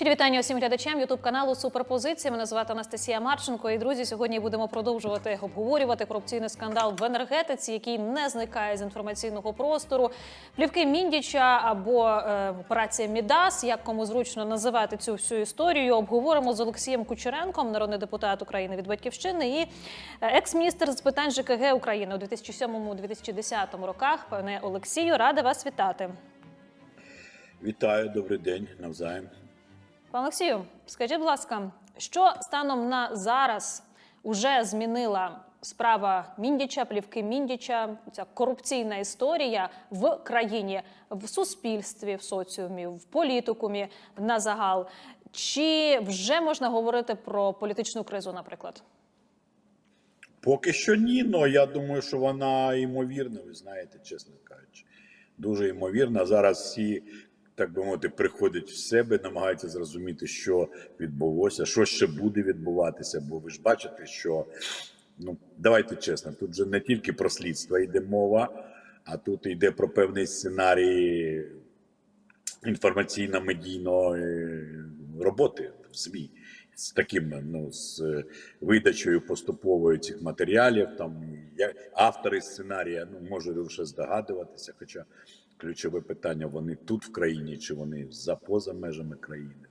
Щирі вітання усім глядачам Ютуб каналу Суперпозиція. Мене звати Анастасія Марченко. І друзі, сьогодні будемо продовжувати обговорювати корупційний скандал в енергетиці, який не зникає з інформаційного простору. Плівки Міндіча або е, операція Мідас, як кому зручно називати цю всю історію. Обговоримо з Олексієм Кучеренком, народний депутат України від батьківщини, і е, екс-міністр з питань ЖКГ України у 2007-2010 роках. Пане Олексію, рада вас вітати. Вітаю, добрий день навзаєм. Пане Олексію, скажіть, будь ласка, що станом на зараз уже змінила справа Міндіча, плівки Міндіча, ця корупційна історія в країні, в суспільстві, в соціумі, в політикумі на загал? Чи вже можна говорити про політичну кризу, наприклад? Поки що ні, але я думаю, що вона ймовірна, ви знаєте, чесно кажучи. Дуже ймовірна. Зараз всі, так би мовити, приходять в себе, намагаються зрозуміти, що відбулося, що ще буде відбуватися. Бо ви ж бачите, що ну давайте чесно, тут же не тільки про слідство йде мова, а тут йде про певний сценарій інформаційно-медійної роботи в ЗМІ. З таким ну з е, видачею поступовою цих матеріалів, там я автори сценарія ну може лише здогадуватися, хоча ключове питання: вони тут в країні чи вони за поза межами країни.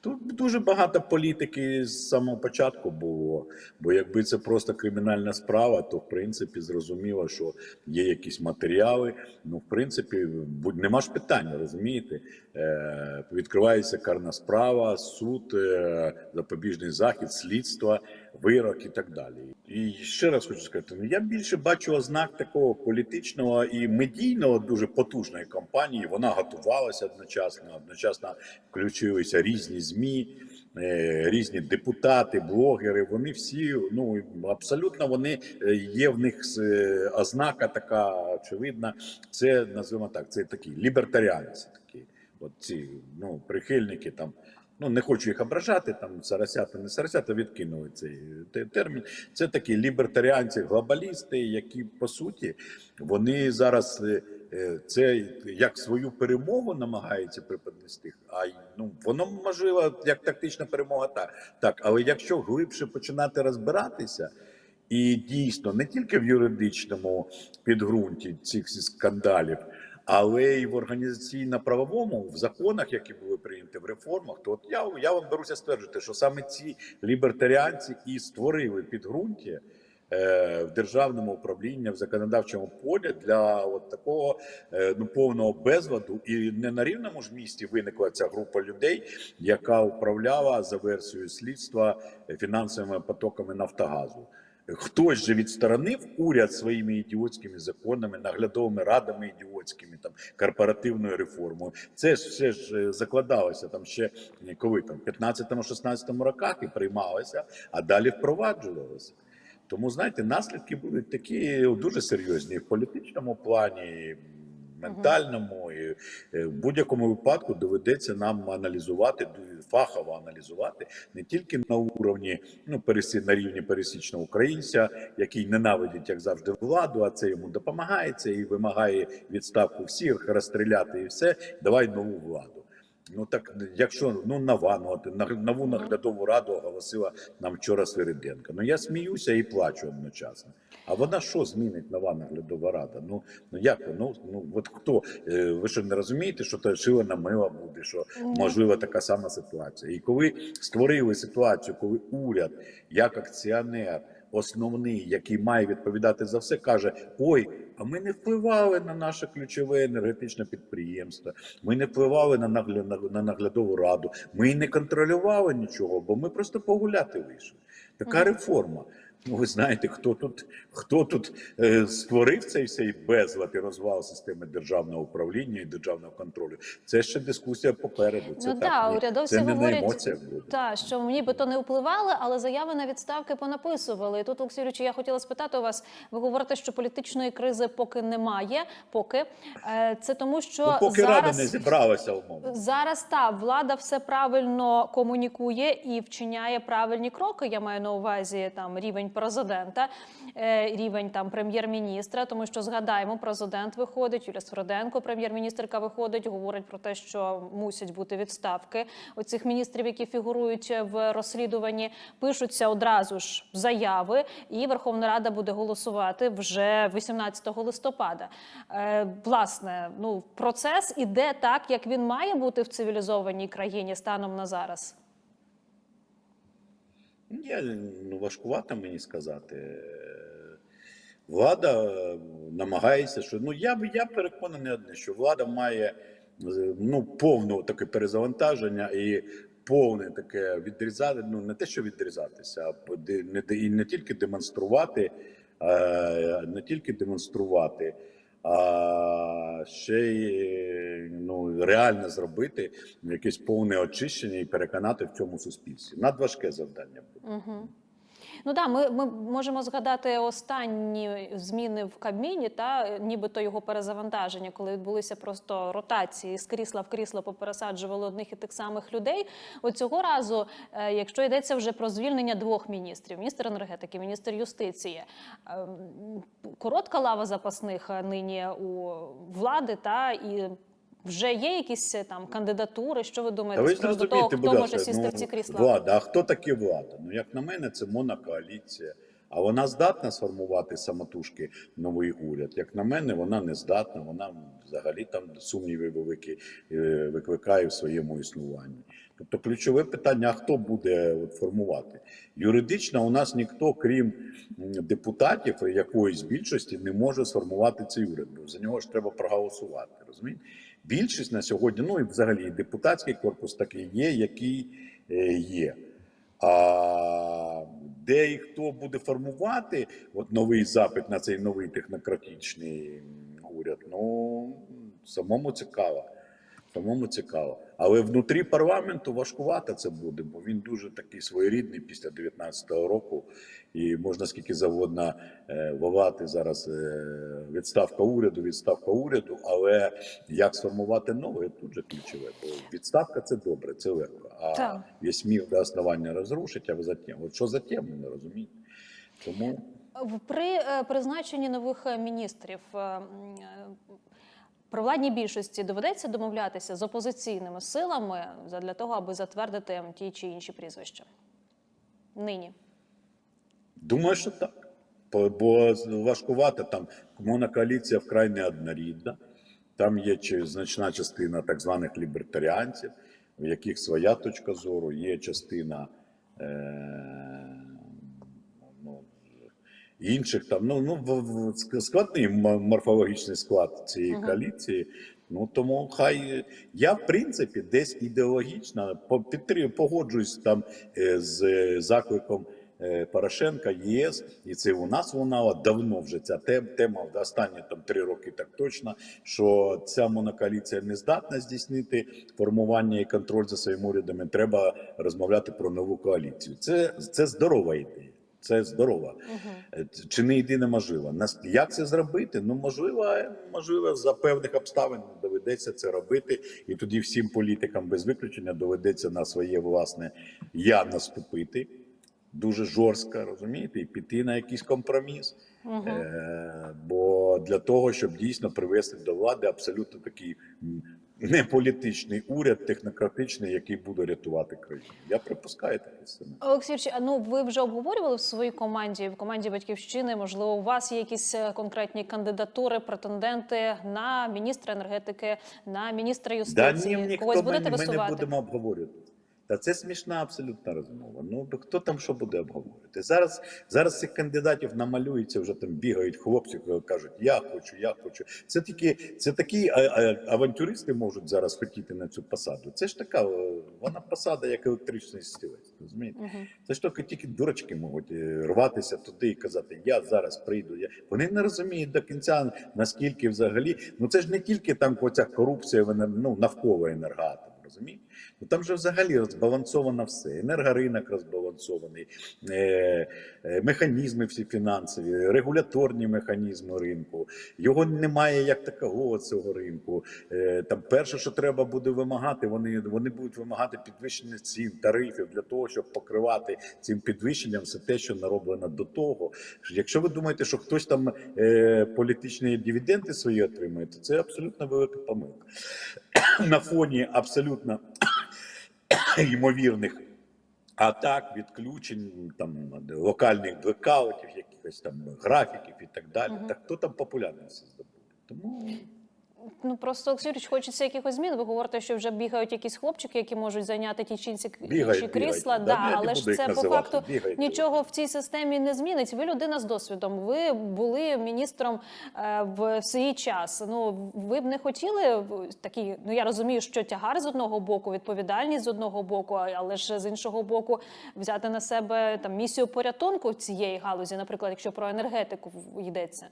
Тут дуже багато політики з самого початку було. Бо якби це просто кримінальна справа, то в принципі зрозуміло, що є якісь матеріали. Ну, в принципі, будь нема ж питання, розумієте? Е, відкривається карна справа, суд, е, запобіжний захід, слідство, вирок і так далі. І ще раз хочу сказати: ну я більше бачу ознак такого політичного і медійного дуже потужної кампанії. Вона готувалася одночасно, одночасно включилися різні змі. е, Різні депутати, блогери, вони всі ну абсолютно вони е, є в них е, ознака така очевидна. Це називаємо так. Це такі лібертаріанці, такі от ці ну прихильники там. Ну, не хочу їх ображати, там сарасята, не сарасята відкинули цей термін. Це такі лібертаріанці, глобалісти, які по суті вони зараз е, це як свою перемогу намагаються преподнести. А ну воно можливо як тактична перемога, так, так. Але якщо глибше починати розбиратися, і дійсно не тільки в юридичному підґрунті цих скандалів, але й в організаційно-правовому, в законах, які були прийняті в реформах, то от я, я вам беруся стверджувати, що саме ці лібертаріанці і створили підґрунтя е, в державному управлінні, в законодавчому полі для от такого е, ну, повного безладу. І не на рівному ж місці виникла ця група людей, яка управляла за версією слідства фінансовими потоками Нафтогазу. Хтось же відсторонив уряд своїми ідіотськими законами, наглядовими радами ідіотськими, там корпоративною реформою. Це ж все ж е, закладалося там ще е, коли там 15-16 роках і приймалося, а далі впроваджувалося. Тому знаєте, наслідки будуть такі дуже серйозні в політичному плані. Ментальному е, в будь-якому випадку доведеться нам аналізувати фахово аналізувати не тільки на уровні ну пересі на рівні пересічного українця, який ненавидить як завжди владу, а це йому допомагається і вимагає відставку всіх, розстріляти і все. Давай нову владу. Ну так якщо ну нова, ну на- нову наглядову раду оголосила нам вчора Свириденко. Ну я сміюся і плачу одночасно. А вона що змінить нова наглядова рада? Ну ну як ну ну от хто Е, ви що не розумієте, що то шила мила буде? Що можливо така сама ситуація? І коли створили ситуацію, коли уряд як акціонер. Основний, який має відповідати за все, каже: Ой, а ми не впливали на наше ключове енергетичне підприємство. Ми не впливали на нагля- на- на наглядову раду. Ми не контролювали нічого, бо ми просто погуляти вийшли. Така реформа. Ну, ви знаєте, хто тут, хто тут е, створив цей цей безлад і розвал системи державного управління і державного контролю. Це ще дискусія попереду. Це ну так, ні- урядовці це не на говорять, емоціях буде. та, що нібито не впливали, але заяви на відставки понаписували. І тут, Олексій Юрійович, я хотіла спитати у вас. Ви говорите, що політичної кризи поки немає. Поки Е, це тому, що Ну, поки зараз рада не зібралася умовно. Зараз та влада все правильно комунікує і вчиняє правильні кроки. Я маю на увазі там рівень президента, е, рівень там прем'єр-міністра, тому що згадаємо, президент виходить, Юлія Сверденко, прем'єр-міністрка, виходить, говорить про те, що мусять бути відставки оцих міністрів, які фігурують в розслідуванні. Пишуться одразу ж заяви, і Верховна Рада буде голосувати вже 18 листопада. Е, власне, ну процес іде так, як він має бути в цивілізованій країні станом на зараз. Я ну, важкувато мені сказати. Влада намагається, що ну я я переконаний одне, що влада має ну повне таке перезавантаження і повне таке відрізати. Ну не те, що відрізатися, а не і не тільки демонструвати, е, не тільки демонструвати, а ще й ну реально зробити якесь повне очищення і переконати в цьому суспільстві. Надважке завдання буде. Угу. Ну да, ми, ми можемо згадати останні зміни в Кабміні, та нібито його перезавантаження, коли відбулися просто ротації з крісла в крісло попересаджували одних і тих самих людей. От цього разу, е, якщо йдеться вже про звільнення двох міністрів: міністр енергетики, міністр юстиції, ем, коротка лава запасних е, нині у влади, та і. Вже є якісь е, там кандидатури. Що ви думаєте ви з приводу того, хто ласка, може сісти ну, в ці крісла? Влада, а хто таке влада? Ну, як на мене, це монокоаліція. А вона здатна сформувати самотужки новий уряд. Як на мене, вона не здатна. Вона взагалі там сумніви великі е, викликає в своєму існуванні. Тобто, ключове питання: а хто буде формувати? Юридично у нас ніхто, крім депутатів якоїсь більшості, не може сформувати цей уряд. Бо за нього ж треба проголосувати. Розумієте? Більшість на сьогодні, ну і взагалі депутатський корпус такий є, який е, є. А де і хто буде формувати от новий запит на цей новий технократичний уряд, ну самому цікаво. Самому цікаво. Але внутрі парламенту важкувато це буде, бо він дуже такий своєрідний після 19-го року. І можна скільки завгодно е, волати зараз е, відставка уряду, відставка уряду. Але як сформувати нове, тут же ключове. Бо відставка це добре, це легко. А весь мір до основання розрушить, а затем. От що затем, не розумію. Тому При е, призначенні нових міністрів провладній більшості доведеться домовлятися з опозиційними силами для того, аби затвердити ті чи інші прізвища. Нині. Думаю, що так. Бо- важкувато там монокоаліція вкрай не однорідна. Там є значна частина так званих лібертаріанців, в яких своя точка зору, є частина е- інших там. Ну, ну в- в- ск- складний морфологічний склад цієї коаліції. Ну тому хай я в принципі десь ідеологічно по- підтрим- погоджуюсь там е, з е, закликом е, Порошенка, ЄС, і це у нас лунала давно вже ця тем- тема, останні там три роки так точно, що ця монокоаліція не здатна здійснити формування і контроль за своїм урядами. Треба розмовляти про нову коаліцію. Це, це здорова ідея. Це здорова. Угу. Е, Чи не єдине можливо? Як це зробити? Ну можливо, можливо, за певних обставин доведеться це робити, і тоді всім політикам без виключення доведеться на своє власне я наступити дуже жорстко, розумієте, і піти на якийсь компроміс. Угу. Е, бо для того, щоб дійсно привести до влади абсолютно такий не політичний уряд, технократичний, який буде рятувати країну. Я припускаю таке сценарій. Олексій, а ну ви вже обговорювали в своїй команді, в команді батьківщини? Можливо, у вас є якісь е, конкретні кандидатури, претенденти на міністра енергетики, на міністра Да юстиції? ні, ніхто Когось ми, будете ми не висувати? будемо обговорювати. Та це смішна абсолютна розмова. Ну хто там що буде обговорювати? Зараз зараз цих кандидатів намалюється, вже там бігають хлопці, кажуть, я хочу, я хочу. Це такі, це такі а, а, авантюристи можуть зараз хотіти на цю посаду. Це ж така, е, вона посада, як електричний стілець. Розумієте? Угу. Це ж тільки тільки дурочки можуть е, рватися туди і казати, я зараз прийду. Я... Вони не розуміють до кінця, наскільки взагалі. Ну це ж не тільки там оця корупція в енер- ну, навколо енергоатому, розумієте? Ну там же взагалі розбалансовано все. Енергоринок розбалансований, е, е, механізми всі фінансові, регуляторні механізми ринку. Його немає як такого цього ринку. Е, там перше, що треба буде вимагати, вони, вони будуть вимагати підвищення цін, тарифів для того, щоб покривати цим підвищенням все те, що нароблено до того. Якщо ви думаєте, що хтось там політичні дивіденди свої отримує, то це абсолютно велика помилка. На фоні абсолютно ймовірних атак, відключень, там локальних блекаутів, якихось там графіків і так далі. Мгм. Так хто там популярність здобуде? Тому Ну просто Олексій Юрійович, хочеться якихось змін. Ви говорите, що вже бігають якісь хлопчики, які можуть зайняти ті чи інші бігають, інші бігають. крісла. Да, Да, але ж це по факту Бігають. нічого в цій системі не змінить. Ви людина з досвідом. Ви були міністром е, в свій час. Ну ви б не хотіли такі. Ну я розумію, що тягар з одного боку, відповідальність з одного боку, але ж з іншого боку, взяти на себе там місію порятунку цієї галузі, наприклад, якщо про енергетику йдеться.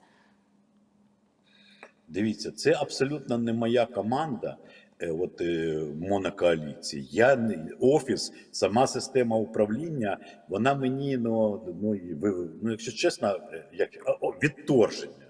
Дивіться, це абсолютно не моя команда. е, От е, монокоаліції. Я офіс, сама система управління, вона мені ну, ну, ну якщо чесно, е, як відторження.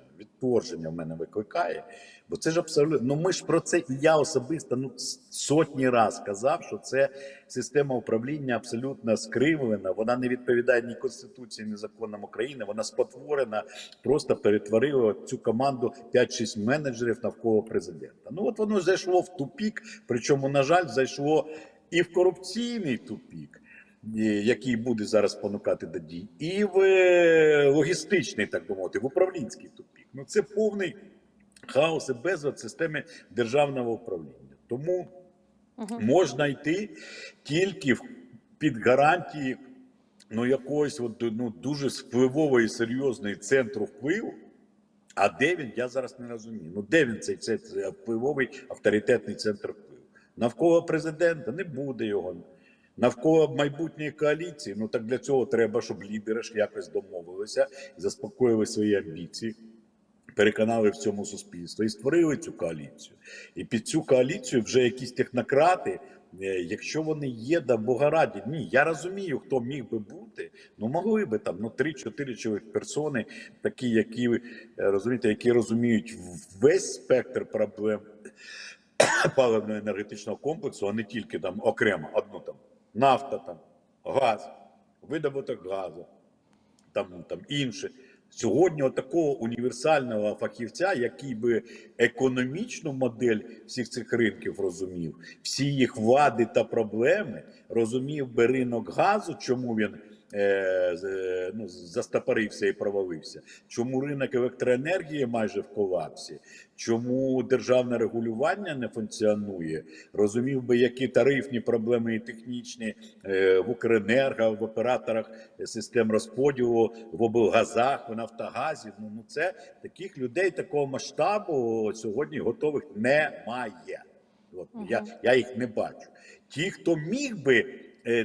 Відторження в мене викликає. Бо це ж абсолютно. Ну ми ж про це і я особисто ну сотні раз казав, що це система управління абсолютно скривлена. Вона не відповідає ні конституції, ні законам України. Вона спотворена, просто перетворила цю команду 5-6 менеджерів навколо президента. Ну от воно зайшло в тупік. Причому, на жаль, зайшло і в корупційний тупік. Е, Який буде зараз спонукати до дій, і в е, логістичний, так би мовити, в управлінський тупік. Ну це повний хаос і безлад в системі державного управління. Тому Мгм. можна йти тільки під гарантії ну, якоїсь от, ну, дуже впливової, серйозної центру впливу. А де він, я зараз не розумію. Ну, де він цей, цей, цей впливовий авторитетний центр впливу? Навколо президента не буде його. Навколо майбутньої коаліції, ну так для цього треба, щоб лідери ж якось домовилися заспокоїли свої амбіції, переконали в цьому суспільство і створили цю коаліцію. І під цю коаліцію вже якісь технократи, е, якщо вони є, да Бога раді. Ні, я розумію, хто міг би бути. Ну могли би там ну 3-4 чоловік персони, такі, які е, розумієте, які розуміють весь спектр проблем паливно-енергетичного комплексу, а не тільки там окремо одну там нафта, там газ, видобуток газу, там, там інше. Сьогодні такого універсального фахівця, який би економічну модель всіх цих ринків розумів, всі їх вади та проблеми, розумів би ринок газу, чому він ну, застопорився і провалився, чому ринок електроенергії майже в колапсі, чому державне регулювання не функціонує, розумів би, які тарифні проблеми і технічні е, в Укренерго, в операторах систем розподілу, в облгазах, в Нафтогазі. Ну, ну це таких людей такого масштабу сьогодні готових немає. От Мгм. я, я їх не бачу. Ті, хто міг би е,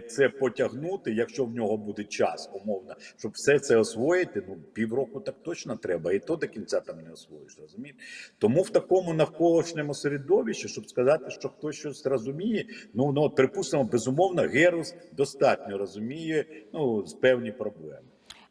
це потягнути, якщо в нього буде час, умовно, щоб все це освоїти, ну півроку так точно треба, і то до кінця там не освоїш, розумієте? Тому в такому навколишньому середовищі, щоб сказати, що хтось щось розуміє, ну, ну припустимо, безумовно, Герус достатньо розуміє ну, з певні проблеми.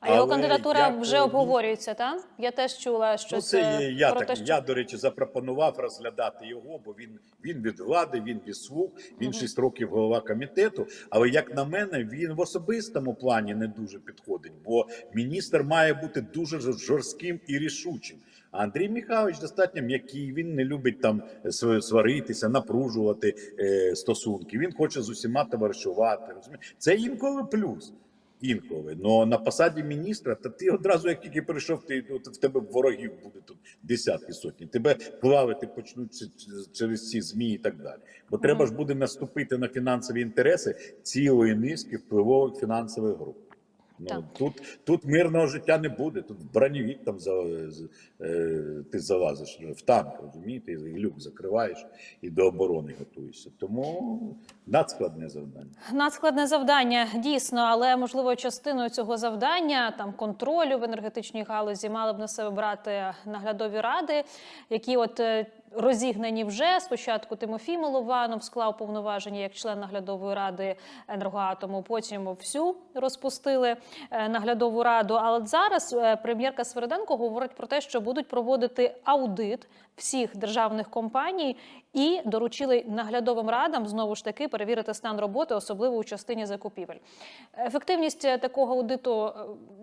А його Але кандидатура як, вже е, обговорюється, так? Я теж чула Ну, щось це е, є- я про так. те, що Я, до речі, запропонував розглядати його, бо він, він від влади, він від слуг, він Мгм. 6 років голова комітету. Але як на мене, він в особистому плані не дуже підходить, бо міністр має бути дуже жор- жорстким і рішучим. А Андрій Михайлович достатньо м'який, він не любить там св- сваритися, напружувати е, стосунки. Він хоче з усіма товаришувати. Розумієте? Це інколи плюс. Інколи, но на посаді міністра, та ти одразу, як тільки прийшов, ти от в тебе ворогів буде тут десятки сотні. Тебе плавити почнуть через ці змі і так далі. Бо треба ж буде наступити на фінансові інтереси цілої низки впливових фінансових груп. Ну Так. тут, тут мирного життя не буде. Тут в броневик там за, з- е, ти залазиш в танк, розумієте, і люк закриваєш і до оборони готуєшся. Тому надскладне завдання. надскладне завдання дійсно, але можливо частиною цього завдання там контролю в енергетичній галузі мали б на себе брати наглядові ради, які от е, розігнані вже. Спочатку Тимофій Милованов склав повноваження як член наглядової ради енергоатому. Потім всю розпустили е, наглядову раду. Але зараз е, прем'єрка Свериденко говорить про те, що будуть проводити аудит всіх державних компаній і доручили наглядовим радам знову ж таки перевірити стан роботи, особливо у частині закупівель. Ефективність е, такого аудиту,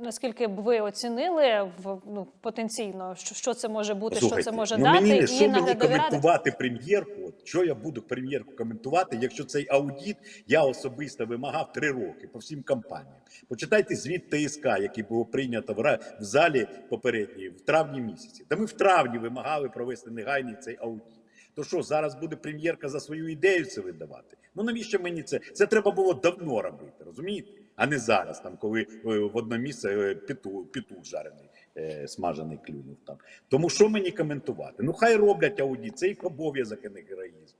наскільки б ви оцінили в ну потенційно, що, що це може бути, що це може ну, дати, мені, і ради. Коментувати прем'єрку? Що я буду прем'єрку коментувати, якщо цей аудит я особисто вимагав три роки по всім компаніям. Почитайте звіт ТСК, який було прийнято в, в залі попередній в травні місяці. Та ми в травні вимагали провести негайний цей аудит. То що зараз буде прем'єрка за свою ідею це видавати? Ну навіщо мені це? Це треба було давно робити, розумієте? А не зараз, там, коли е, в одне місце е, петух, петух жарений, е, смажений клюнув там. Тому що мені коментувати? Ну хай роблять аудит, це їх обов'язок, а не героїзм.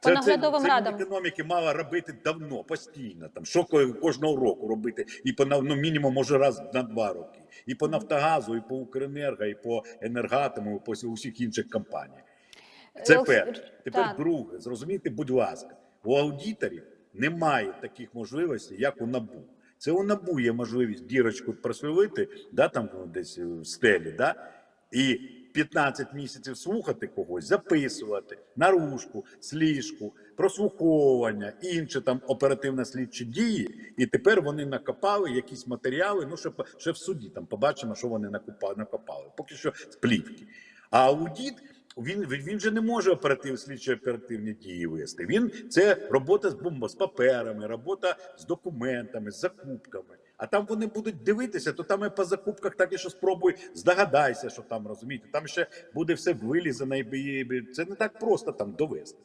По наглядовим це, радам. економіки мала робити давно, постійно, там що кожного року робити, і по ну, мінімум може раз на два роки. І по Нафтогазу, і по Укренерго, і по Енергатому, і по усіх інших компаніях. Це перше. Тепер так. друге, зрозумійте, будь ласка, у аудиторів немає таких можливостей, як у НАБУ. Це у НАБУ є можливість дірочку просвілити, да, там десь в стелі, да, і 15 місяців слухати когось, записувати, наружку, сліжку, прослуховування, інші там оперативно-слідчі дії. І тепер вони накопали якісь матеріали. Ну, ще, ще в суді там побачимо, що вони накопали. Поки що з плівки. А аудит. Він, він же не може оператив слідчі оперативні дії вести. Він це робота з бомбо, з паперами, робота з документами, з закупками. А там вони будуть дивитися, то там і по закупках так і що спробуй здогадайся, що там розумієте. Там ще буде все вилізане, і це не так просто там довести.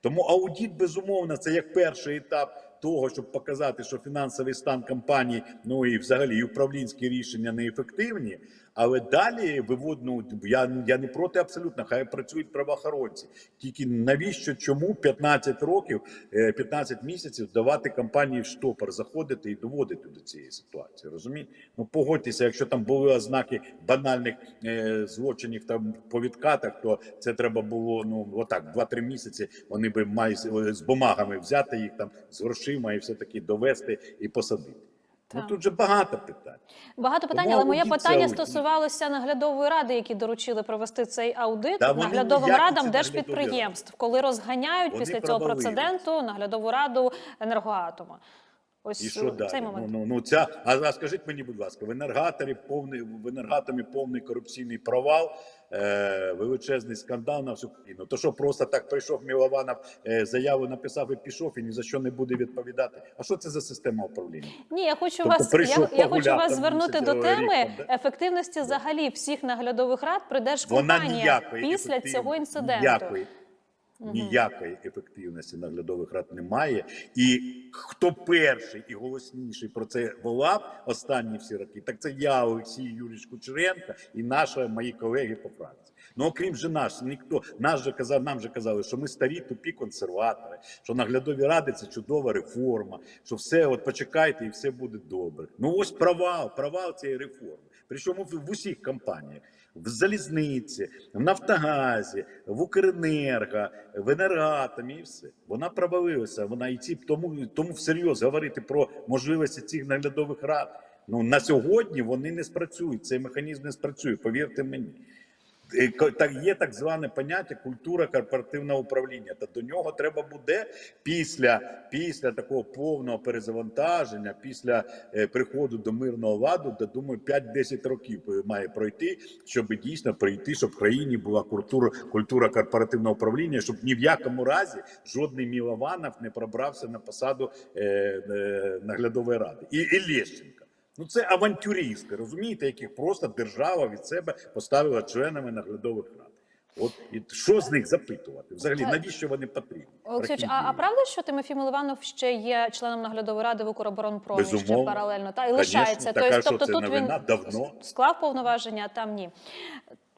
Тому аудит, безумовно, це як перший етап того, щоб показати, що фінансовий стан компанії, ну і взагалі управлінські рішення неефективні. Але далі вивод, ну, я, я не проти абсолютно, хай працюють правоохоронці. Тільки навіщо чому 15 років, е, 15 місяців давати компанії в штопор, заходити і доводити до цієї ситуації. Розумієте? Ну погодьтеся, якщо там були ознаки банальних е, злочинів там по відкатах, то це треба було ну отак, 2-3 місяці. Вони би з з бумагами взяти їх там з грошима і все таки довести і посадити. Ну тут же багато питань. Багато питань, Тому але моє питання аудит. стосувалося наглядової ради, які доручили провести цей аудит да, наглядовим радам держпідприємств, коли розганяють Вони після цього провалились. прецеденту наглядову раду енергоатома. Ось І що е, далі? цей Ну, ну, ну, ця, а, а скажіть мені, будь ласка, в енергаторі повний в енергатомі повний корупційний провал, е, величезний скандал на всю країну. То що просто так прийшов Мілованов, е, заяву написав і пішов, і ні за що не буде відповідати. А що це за система управління? Ні, я хочу Тобто вас прийшов, я, я хочу вас там звернути місяць, до е, теми рік там, да? ефективності взагалі всіх наглядових рад при держкомпаніях ніякої після ефективності- цього інциденту. Ніякої, ніякої ефективності наглядових рад немає. І хто перший і голосніший про це волав останні всі роки, так це я, Олексій Юрійович Кучеренко і наші мої колеги по фракції. Ну окрім же нас, ніхто нас же казав, нам же казали, що ми старі тупі консерватори, що наглядові ради це чудова реформа, що все, от почекайте, і все буде добре. Ну ось провал, провал цієї реформи. Причому в, усіх компаніях. В залізниці, в Нафтогазі, в Укренерго, в Енергатомі і все. Вона провалилася. Вона і ці тому, тому всерйоз говорити про можливості цих наглядових рад. Ну на сьогодні вони не спрацюють. Цей механізм не спрацює. Повірте мені. Так є так зване поняття культура корпоративного управління. Та до нього треба буде після, після такого повного перезавантаження, після е, приходу до мирного ладу, де думаю, 5-10 років е, має пройти, щоб дійсно прийти, щоб в країні була культура, культура корпоративного управління, щоб ні в якому разі жодний Мілованов не пробрався на посаду е, е, наглядової ради. І, і Лещенка. Ну це авантюристи, розумієте, яких просто держава від себе поставила членами наглядових рад. От і що з них запитувати? Взагалі, навіщо вони потрібні? Олексійович, а, а правда, що Тимофій Миливанов ще є членом наглядової ради в Укроборонпромі ще Безумовно. паралельно? Та і Конечно, лишається. така, Тобто, що тобто це тут новина він давно. склав повноваження, а там ні.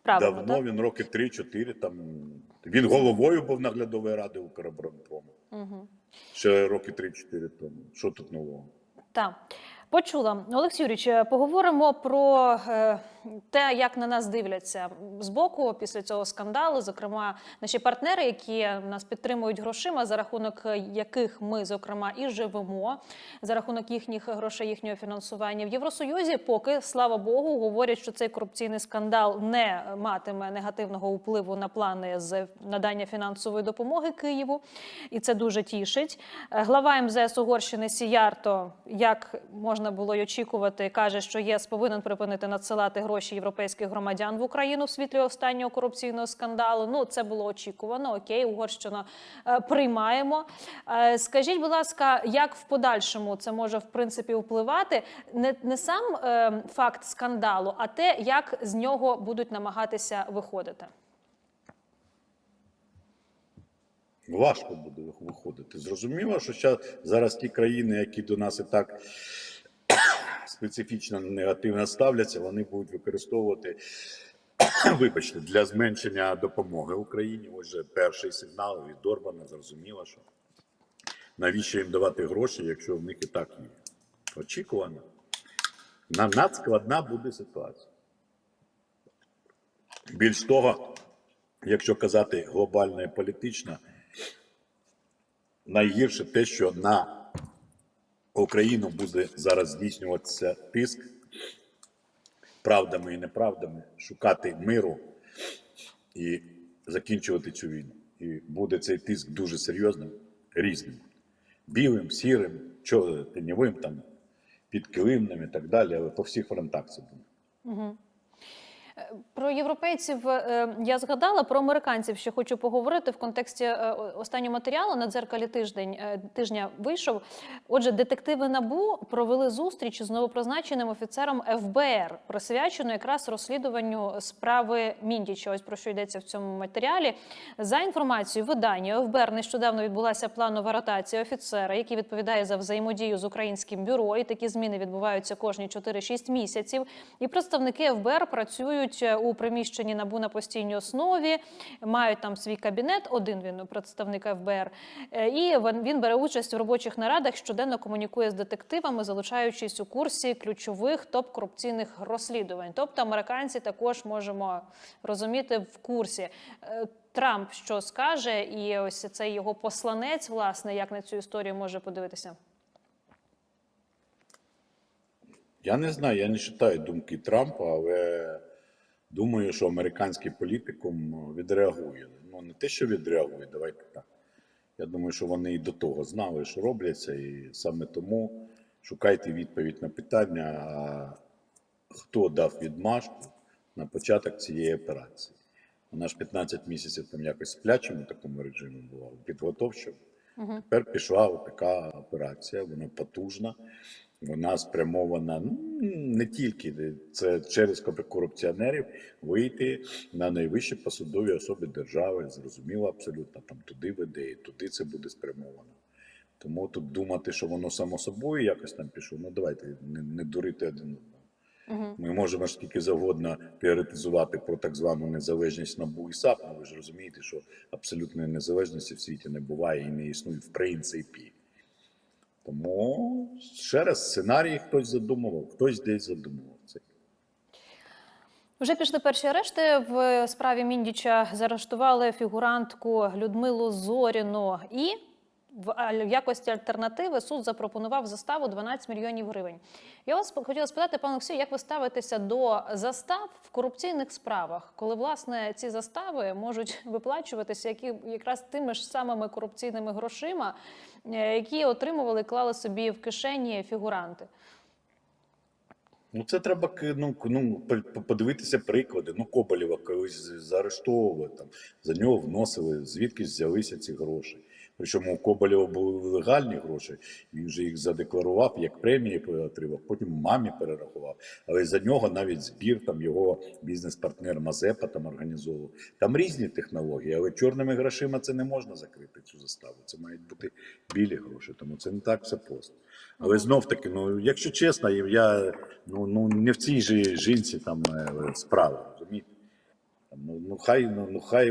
Правильно, Давно так? він роки 3-4 там. Він головою був наглядової ради Укроборонпрому. Угу. Ще роки 3-4 тому. Що тут нового? Так. Почула Олексій Юрійович, е, поговоримо про е, те, як на нас дивляться з боку після цього скандалу. Зокрема, наші партнери, які нас підтримують грошима, за рахунок яких ми зокрема і живемо, за рахунок їхніх грошей, їхнього фінансування в Євросоюзі. Поки слава Богу, говорять, що цей корупційний скандал не матиме негативного впливу на плани з надання фінансової допомоги Києву, і це дуже тішить. Е, Глава МЗС Угорщини Сіярто, як можна було й очікувати, каже, що ЄС повинен припинити надсилати гроші європейських громадян в Україну в світлі останнього корупційного скандалу. Ну це було очікувано. Окей, Угорщина е, приймаємо. Е, Скажіть, будь ласка, як в подальшому це може в принципі впливати? Не, не сам е, факт скандалу, а те, як з нього будуть намагатися виходити. Важко буде виходити. Зрозуміло, що зараз ті країни, які до нас і так специфічно негативно ставляться, вони будуть використовувати, вибачте, для зменшення допомоги Україні. Ось же перший сигнал від Орбана, зрозуміло, що навіщо їм давати гроші, якщо в них і так є. Очікувано. На надскладна буде ситуація. Більш того, якщо казати глобально і політично, найгірше те, що на Україну буде зараз здійснюватися тиск правдами і неправдами, шукати миру і закінчувати цю війну. І буде цей тиск дуже серйозним, різним. Білим, сірим, чо- теньовим, там, підкилимним і так далі, але по всіх фронтах це буде. Про європейців е, я згадала про американців. Ще хочу поговорити в контексті е, останнього матеріалу на дзеркалі тиждень е, тижня вийшов. Отже, детективи набу провели зустріч з новопризначеним офіцером ФБР, присвячену якраз розслідуванню справи Міндіча. Ось про що йдеться в цьому матеріалі. За інформацією видання ФБР нещодавно відбулася планова ротація офіцера, який відповідає за взаємодію з українським бюро. І такі зміни відбуваються кожні 4-6 місяців. І представники ФБР працюють е, у приміщенні набу на постійній основі, мають там свій кабінет. Один він представник ФБР, Е, і він- бере участь у робочих нарадах, щоденно комунікує з детективами, залучаючись у курсі ключових топ-корупційних розслідувань. Тобто американці також можемо розуміти в курсі. Е, Трамп що скаже, і ось цей його посланець, власне, як на цю історію може подивитися. Я не знаю, я не читаю думки Трампа, але думаю, що американський політикум відреагує. Ну, не те, що відреагує, давайте так. Я думаю, що вони і до того знали, що робляться, і саме тому шукайте відповідь на питання, а хто дав відмашку на початок цієї операції. Вона ж 15 місяців там якось в сплячому такому режимі була, підготовчому. Тепер пішла така операція, вона потужна, вона спрямована ну, не тільки це через корупціонерів вийти на найвищі посадові особи держави. Зрозуміло, абсолютно там туди веде, і туди це буде спрямовано. Тому тут думати, що воно само собою якось там пішло. Ну давайте не, не дурити один одного. Ми можемо ж скільки завгодно теоретизувати про так звану незалежність НАБУ і САП, але ви ж розумієте, що абсолютної незалежності в світі не буває і не існує в принципі. Тому ще раз сценарій хтось задумував, хтось десь задумував це. Вже пішли перші арешти в справі Міндіча. Заарештували фігурантку Людмилу Зоріну і в якості альтернативи суд запропонував заставу 12 мільйонів гривень. Я вас хотіла спитати, пане Олексію, як ви ставитеся до застав в корупційних справах, коли власне ці застави можуть виплачуватися які якраз тими ж самими корупційними грошима, е, які отримували, клали собі в кишені фігуранти? Ну, це треба ну, ну, по- по- подивитися приклади. Ну, Коболєва колись заарештовували, там, за нього вносили, звідки взялися ці гроші. Причому у Коболєва були легальні гроші, він же їх задекларував, як премії отримав, потім мамі перерахував. Але за нього навіть збір там його бізнес-партнер Мазепа там організовував. Там різні технології, але чорними грошима це не можна закрити цю заставу. Це мають бути білі гроші, тому це не так все просто. Але знов таки, ну якщо чесно, я ну, ну не в цій же жінці там е, справа, розумієте? Ну, ну хай ну, ну хай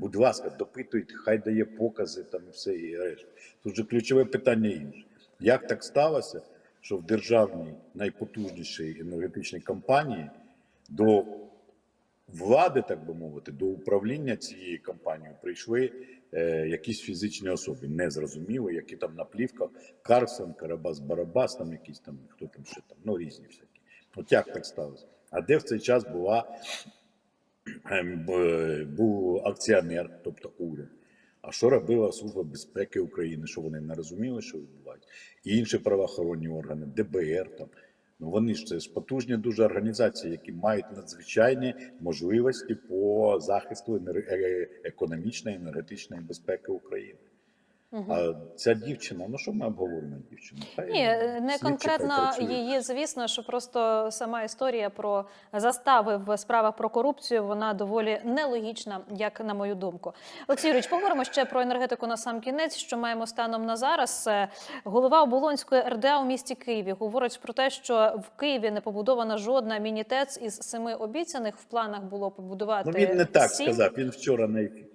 будь ласка, допитуйте, хай дає покази там і все і решта. Тут же ключове питання інше. Як так сталося, що в державній найпотужнішій енергетичній компанії до влади, так би мовити, до управління цією компанією прийшли е, якісь фізичні особи, незрозуміло, які там на плівках Карсон, Карабас Барабас, там якісь там, хто там ще там, ну різні всякі. От як так сталося? А де в цей час була був акціонер, тобто уряд. А що робила Служба безпеки України? Що вони не розуміли, що відбувається? І інші правоохоронні органи, ДБР там. Ну вони ж це ж потужні дуже організації, які мають надзвичайні можливості по захисту е- економічної енергетичної безпеки України. А ця дівчина, ну що ми обговоримо дівчину? Хай Ні, не конкретно її, звісно, що просто сама історія про застави в справах про корупцію вона доволі нелогічна, як на мою думку. Олексій Юрійович, поговоримо ще про енергетику на сам кінець. Що маємо станом на зараз? Е, Голова Оболонської РДА у місті Києві говорить про те, що в Києві не побудована жодна міні-ТЕЦ із семи обіцяних. В планах було побудувати Ну він не так сім. сказав. Він вчора на ефірі.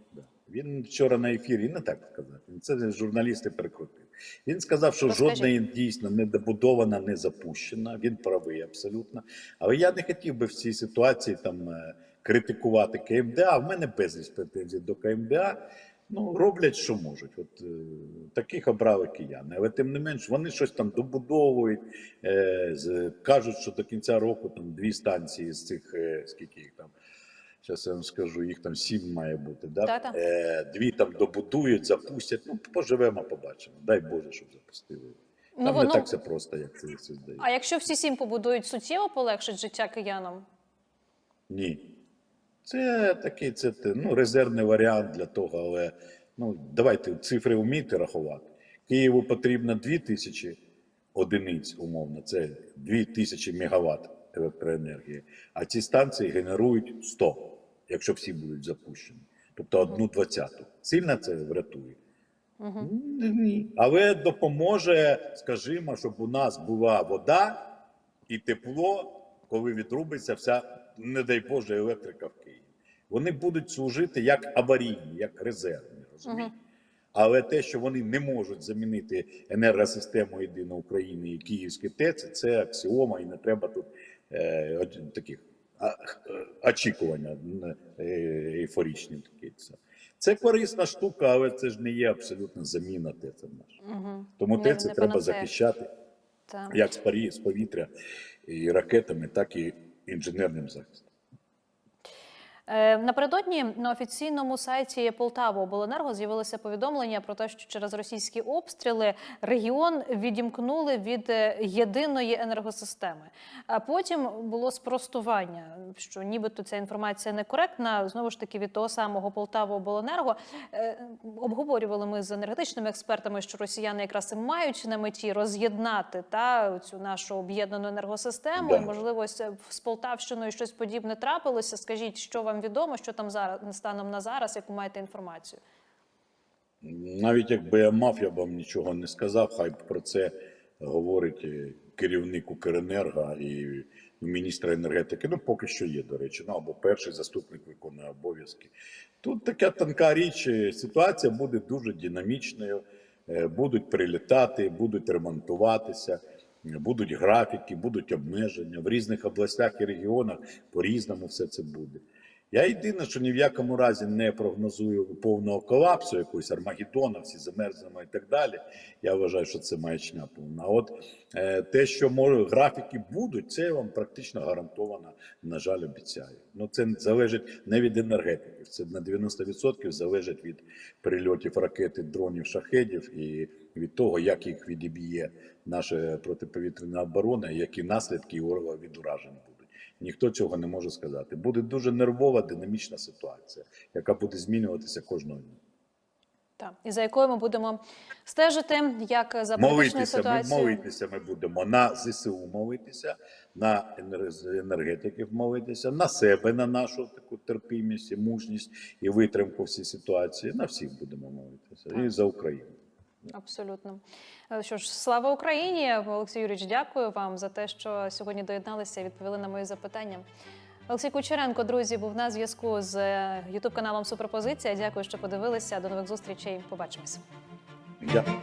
Він вчора на ефірі не так сказав. Він Це журналісти перекрутив. Він сказав, що Розкажіть. жодна дійсно не добудована, не запущена. Він правий абсолютно. Але я не хотів би в цій ситуації там е, критикувати КМДА. В мене безліч претензій до КМДА. Ну, роблять, що можуть. От е, таких обрали кияни. Але тим не менш, вони щось там добудовують, е, з, кажуть, що до кінця року там дві станції з цих, е, скільки їх там, зараз я вам скажу, їх там сім має бути. Да? Та-та. Е, дві там добудують, запустять. Ну, поживемо, побачимо. Дай Боже, щоб запустили. Ну, Там воно- не так все просто, як це, це здається. А якщо всі сім побудують, суттєво полегшить життя киянам? Ні. Це такий це, ну, резервний варіант для того, але ну, давайте цифри вмійте рахувати. Києву потрібно 2 тисячі одиниць, умовно, це 2 тисячі мегаватт електроенергії, а ці станції генерують 100, якщо всі будуть запущені. Тобто одну двадцяту. Сильно це врятує? М, Ні. Але допоможе, скажімо, щоб у нас була вода і тепло, коли відрубиться вся, не дай Боже, електрика в Києві. Вони будуть служити як аварійні, як резервні, розумієте? Але те, що вони не можуть замінити енергосистему єдиної України і Київські ТЕЦ, це аксіома, і не треба тут таких е, очікування м, е, такі. Це. корисна штука, але це ж не є абсолютно заміна ТЕЦ наш. Угу. Тому Не- ТЕЦ треба панацея. захищати Так. як з парі, з повітря, і ракетами, так і інженерним захистом. Е, Напередодні на офіційному сайті Полтава обленерго з'явилося повідомлення про те, що через російські обстріли регіон відімкнули від е, єдиної енергосистеми. А потім було спростування, що нібито ця інформація некоректна. Знову ж таки, від того самого Полтава обленерго Е, обговорювали ми з енергетичними експертами, що росіяни якраз і мають на меті роз'єднати та цю нашу об'єднану енергосистему. Да. Можливо, з Полтавщиною щось подібне трапилося. Скажіть, що вам відомо, що там зараз станом на зараз, яку маєте інформацію? Навіть якби я мав, я б вам нічого не сказав. Хай про це говорить е, керівник Укренерго і міністра енергетики. Ну, поки що є, до речі, ну або перший заступник виконує обов'язки. Тут така тонка річ. е, Ситуація буде дуже динамічною. Е, Будуть прилітати, будуть ремонтуватися, будуть графіки, будуть обмеження в різних областях і регіонах. По різному все це буде. Я єдине, що ні в якому разі не прогнозую повного колапсу, якогось Армагеддона, всі замерзнемо і так далі. Я вважаю, що це маячня повна. От е, те, що може графіки будуть, це я вам практично гарантовано, на жаль, обіцяю. Ну це залежить не від енергетиків, це на 90% залежить від прильотів ракет, і дронів, шахедів і від того, як їх відіб'є наша протиповітряна оборона, які наслідки від уражень будуть. Ніхто цього не може сказати. Буде дуже нервова, динамічна ситуація, яка буде змінюватися кожного дня. Так, і за якою ми будемо стежити, як за політичною Молитися, ми, молитися ми будемо на ЗСУ молитися, на енер- енергетиків молитися, на себе, на нашу таку терпімість, і мужність і витримку в цій ситуації. На всіх будемо молитися. І за Україну. Абсолютно. Е, Що ж, слава Україні, Олексій Юрійович, дякую вам за те, що сьогодні доєдналися і відповіли на мої запитання. Олексій Кучеренко, друзі, був на зв'язку з Ютуб каналом Суперпозиція. Дякую, що подивилися. До нових зустрічей. Побачимось. Дякую.